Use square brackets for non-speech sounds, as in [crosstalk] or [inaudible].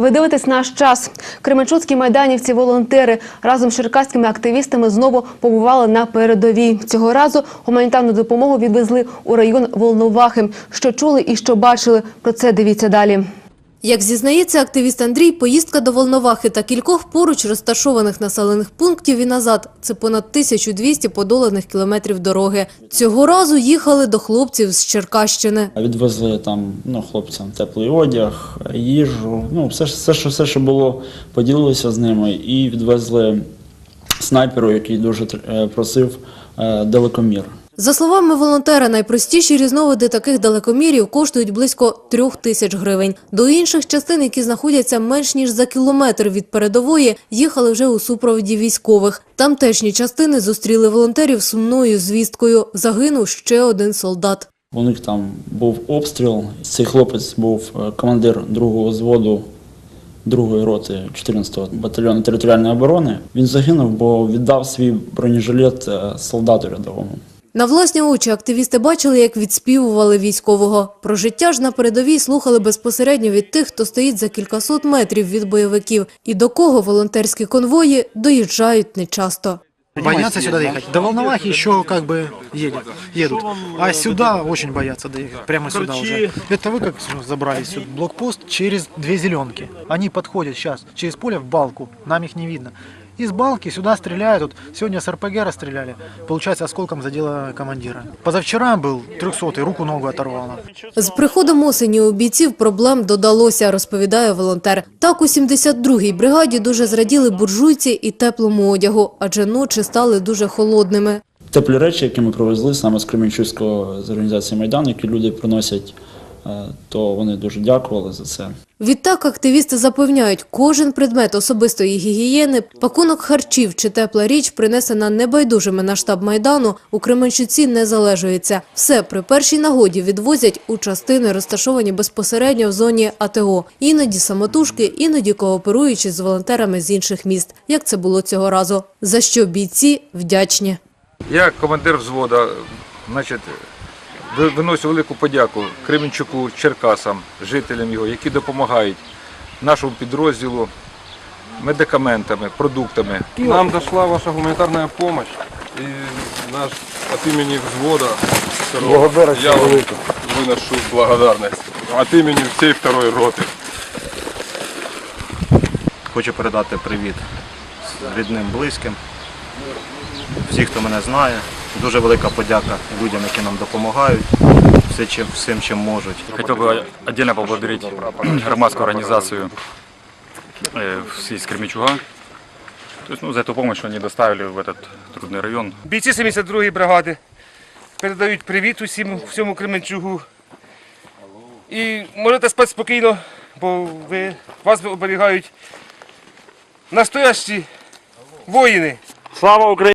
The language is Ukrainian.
Ви дивитесь наш час. Кременчуцькі майданівці, волонтери разом з черкаськими активістами знову побували на передовій. Цього разу гуманітарну допомогу відвезли у район Волновахи. Що чули і що бачили, про це дивіться далі. Як зізнається активіст Андрій, поїздка до Волновахи та кількох поруч розташованих населених пунктів і назад – це понад 1200 подоланих кілометрів дороги. Цього разу їхали до хлопців з Черкащини. Відвезли там ну, хлопцям теплий одяг, їжу, ну все, все, що, все, що було, поділилися з ними і відвезли снайперу, який дуже е, просив е, далекомір. За словами волонтера, найпростіші різновиди таких далекомірів коштують близько трьох тисяч гривень. До інших частин, які знаходяться менш ніж за кілометр від передової, їхали вже у супроводі військових. Тамтешні частини зустріли волонтерів сумною звісткою. Загинув ще один солдат. У них там був обстріл. Цей хлопець був е, командир другого зводу другої роти 14-го батальйону територіальної оборони. Він загинув, бо віддав свій бронежилет е, солдату рядовому. На власні очі активісти бачили, як відспівували військового. Про життя ж на передовій слухали безпосередньо від тих, хто стоїть за кількасот метрів від бойовиків, і до кого волонтерські конвої доїжджають нечасто. Боятся сюда доехать. До Волновахи еще как бы едет, едут. А сюда очень боятся доехать. Прямо сюда уже. Это вы как забрали сюда блокпост через две зеленки. Они подходят сейчас через поле в балку. Нам их не видно. Из балки сюда стреляют. Вот сегодня с РПГ расстреляли. Получается, осколком задело командира. Позавчера был 300 руку-ногу оторвало. З приходом осені у бійців проблем додалося, розповідає волонтер. Так у 72-й бригаді дуже зраділи буржуйці і теплому одягу, адже ночі стали дуже холодними. Теплі речі, які ми привезли саме з Кременчуцького з організації Майдан, які люди приносять, е, то вони дуже дякували за це. Відтак активісти запевняють, кожен предмет особистої гігієни, пакунок харчів чи тепла річ, принесена небайдужими на штаб Майдану, у Кременчуці не залежується. Все при першій нагоді відвозять у частини, розташовані безпосередньо в зоні АТО. Іноді самотужки, іноді кооперуючи з волонтерами з інших міст, як це було цього разу. За що бійці вдячні. Я командир взвода, значить, ви- велику подяку Кременчуку, Черкасам, жителям його, які допомагають нашому підрозділу медикаментами, продуктами. Нам дошла ваша гуманитарная помощь, и наш от имени взвода я вам выношу благодарность от имени всей второй роты. Хочу передати привіт рідним, близьким, всіх, хто мене знає. Дуже велика подяка людям, які нам допомагають, все, чим, всім, чим можуть. Хотел бы отдельно поблагодарить [clears throat] громадскую организацию э, из Кременчуга. То есть, ну, за эту помощь, что они доставили в этот трудный район. Бійці 72-ї бригади передають привіт усім всьому Кременчугу. І можете спати спокійно, бо ви, вас оберігають настоящі воїни. Слава Украине!